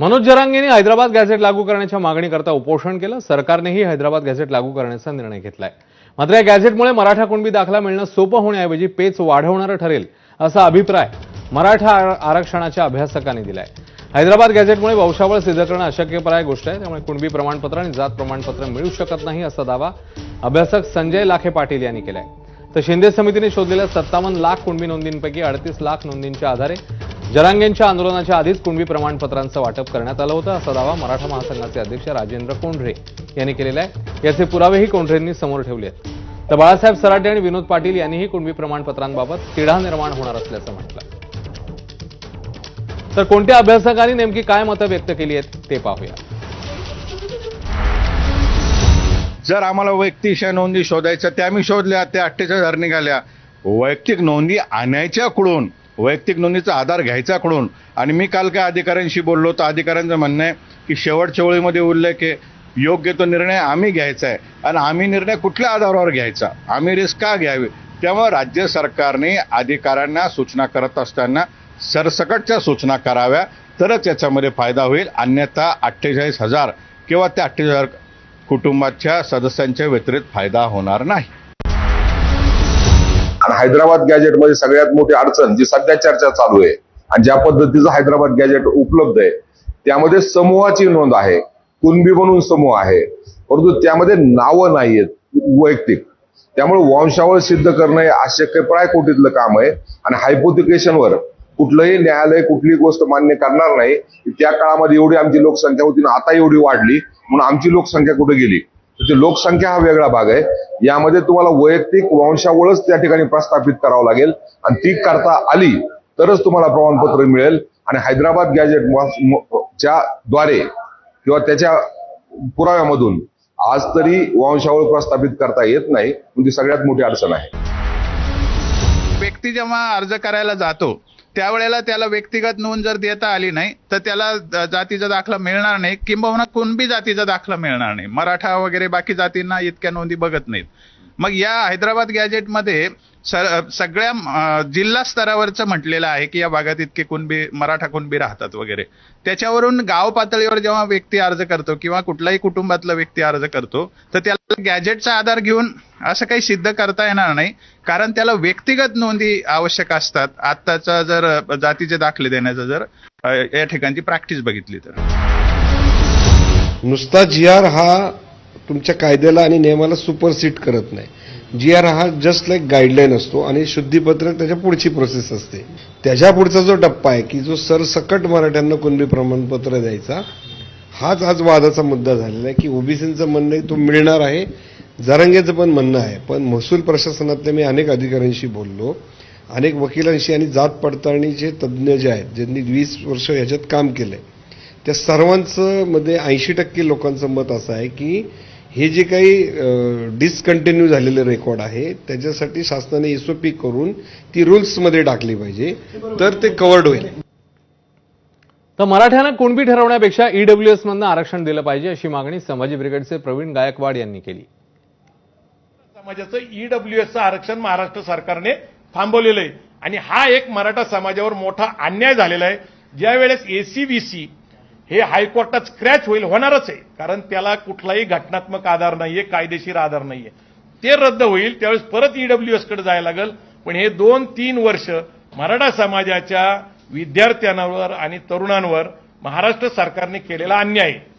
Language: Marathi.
मनोज जरांगेंनी हैदराबाद गॅझेट लागू करण्याच्या मागणीकरता उपोषण केलं. सरकारनेही हैदराबाद गॅझेट लागू करण्याचा निर्णय घेतलाय. मात्र या गॅझेटमुळे मराठा कुणबी दाखला मिळणं सोपं होण्याऐवजी पेच वाढवणारं ठरेल असा अभिप्राय मराठा आरक्षणाच्या अभ्यासकांनी दिलाय. हैदराबाद गॅझेटमुळे वंशावळ सिद्ध करणं अशक्यप्राय गोष्ट आहे. त्यामुळे कुणबी प्रमाणपत्र आणि जात प्रमाणपत्र मिळू शकत नाही असा दावा अभ्यासक संजय लाखे पाटील यांनी केलाय. तर शिंदे समितीने शोधलेल्या सत्तावन्न लाख कुणबी नोंदींपैकी अडतीस लाख नोंदींच्या आधारे जरांगेंच्या आंदोलनाच्या आधीच कुणबी प्रमाणपत्रांचं वाटप करण्यात आलं होतं असा दावा मराठा महासंघाचे अध्यक्ष राजेंद्र कोंढरे यांनी केलेला आहे. याचे पुरावेही कोंढरेंनी समोर ठेवले आहेत. तर बाळासाहेब सराटे आणि विनोद पाटील यांनीही कुणबी प्रमाणपत्रांबाबत तिढा निर्माण होणार असल्याचं म्हटलं. तर कोणत्या अभ्यासकांनी नेमकी काय मतं व्यक्त केली आहेत ते पाहूया. जर आम्हाला वैयक्तिक नोंदी शोधायच्या त्या आम्ही शोधल्या त्या अठ्ठेचाळीस हजार निघाल्या. वैयक्तिक नोंदी आणायच्या कुडून वैयक्तिक नोंदीचा आधार घ्यायचा कडून. आणि मी काल काय अधिकाऱ्यांशी बोललो तर अधिकाऱ्यांचं म्हणणं आहे की शेवटच्या ओळीमध्ये उल्लेख आहे योग्य तो निर्णय आम्ही घ्यायचा आहे. आणि आम्ही निर्णय कुठल्या आधारावर घ्यायचा? आम्ही रिस्क का घ्यावी? त्यामुळे राज्य सरकारने अधिकाऱ्यांना सूचना करत असताना सरसकटच्या सूचना कराव्या तरच याच्यामध्ये फायदा होईल. अन्यथा अठ्ठेचाळीस हजार किंवा त्या अठ्ठेचाळीस हजार कुटुंबाच्या सदस्यांच्या व्यतिरिक्त फायदा होणार नाही. आणि हैदराबाद गॅजेटमध्ये सगळ्यात मोठी अडचण जी सध्या चर्चा चालू आहे आणि ज्या पद्धतीचं हैदराबाद गॅजेट उपलब्ध आहे त्यामध्ये समूहाची नोंद आहे. कुणबी म्हणून समूह आहे. परंतु त्यामध्ये नावं नाहीयेत वैयक्तिक. त्यामुळे वंशावळ सिद्ध करणं हे अशक्यप्राय कोटीतलं काम आहे. आणि हायपोथिकेशनवर कुठलंही न्यायालय कुठलीही गोष्ट मान्य करणार नाही. त्या काळामध्ये एवढी आमची लोकसंख्या होती ना आता एवढी वाढली म्हणून आमची लोकसंख्या कुठे गेली? म्हणजे लोकसंख्या हा वेगळा भाग आहे. यामध्ये तुम्हाला वैयक्तिक वंशावळच त्या ठिकाणी प्रस्थापित करावं लागेल. आणि ती करता आली तरच तुम्हाला प्रमाणपत्र मिळेल. आणि हैदराबाद गॅजेट च्या द्वारे किंवा त्याच्या पुराव्यामधून आज तरी वंशावळ प्रस्थापित करता येत नाही. म्हणजे ती सगळ्यात मोठी अडचण आहे. व्यक्ती जेव्हा अर्ज करायला जातो त्यावेळेला त्याला व्यक्तिगत नोंद जर देता आली नाही तर त्याला जातीचा दाखला मिळणार नाही किंबहुना कुणबी जातीचा दाखला मिळणार नाही. मराठा वगैरे बाकी जातींना इतक्या नोंदी बघत नाहीत. मग या हैदराबाद गॅजेटमध्ये सगळ्या जिल्हा स्तरावरचं म्हटलेलं आहे की या भागात इतके कुणबी मराठा कुणबी राहतात वगैरे. त्याच्यावरून गाव पातळीवर जेव्हा व्यक्ती अर्ज करतो किंवा कुठलाही कुटुंबातला व्यक्ती अर्ज करतो तर त्याला गॅजेटचा आधार घेऊन असं काही सिद्ध करता येणार नाही. कारण त्याला व्यक्तिगत नोंदी आवश्यक असतात. आत्ताचा जर जातीचे दाखले देण्याचा जर या ठिकाणची प्रॅक्टिस बघितली तर. नुसता जी आर हा तुमच्या कायद्याला आणि नियमाला सुपरसीट करत नाही. जी आर हा जस्ट लाईक गाईडलाईन असतो आणि शुद्धीपत्रक त्याच्या पुढची प्रोसेस असते. त्याच्या पुढचा जो टप्पा आहे की जो सरसकट मराठ्यांना कुणबी प्रमाणपत्र द्यायचा हाच आज वादाचा मुद्दा झालेला आहे की ओबीसींचं म्हणणं आहे तो मिळणार आहे. जारंगेचं पण म्हणणं आहे. पण महसूल प्रशासनातले मी अनेक अधिकाऱ्यांशी बोललो. अनेक वकिलांशी आणि जात पडताळणीचे तज्ज्ञ जे आहेत ज्यांनी वीस वर्ष याच्यात काम केलंय त्या सर्वांचं मध्ये ऐंशी टक्के लोकांचं मत असं आहे की हे जे काही डिसकंटिन्यू झालेलं रेकॉर्ड आहे त्याच्यासाठी शासनाने एसओपी करून ती रुल्समध्ये टाकली पाहिजे तर ते कवर्ड होईल. तर मराठ्यांना कुणबी ठरवण्यापेक्षा ईडब्ल्यूएस मधनं आरक्षण दिलं पाहिजे अशी मागणी संभाजी ब्रिगेडचे प्रवीण गायकवाड यांनी केली. समाजाचं ईडब्ल्यूएसचं आरक्षण महाराष्ट्र सरकारने थांबवलेलं आहे. आणि हा एक मराठा समाजावर मोठा अन्याय झालेला आहे. ज्या वेळेस एसीबीसी हे हायकोर्टात स्क्रॅच होईल होणारच आहे. कारण त्याला कुठलाही घटनात्मक आधार नाहीये कायदेशीर आधार नाहीये. ते रद्द होईल त्यावेळेस परत ईडब्ल्यूएसकडे जायला लागेल. पण हे दोन तीन वर्ष मराठा समाजाच्या विद्यार्थ्यांवर आणि तरुणांवर महाराष्ट्र सरकारने केलेला अन्याय आहे.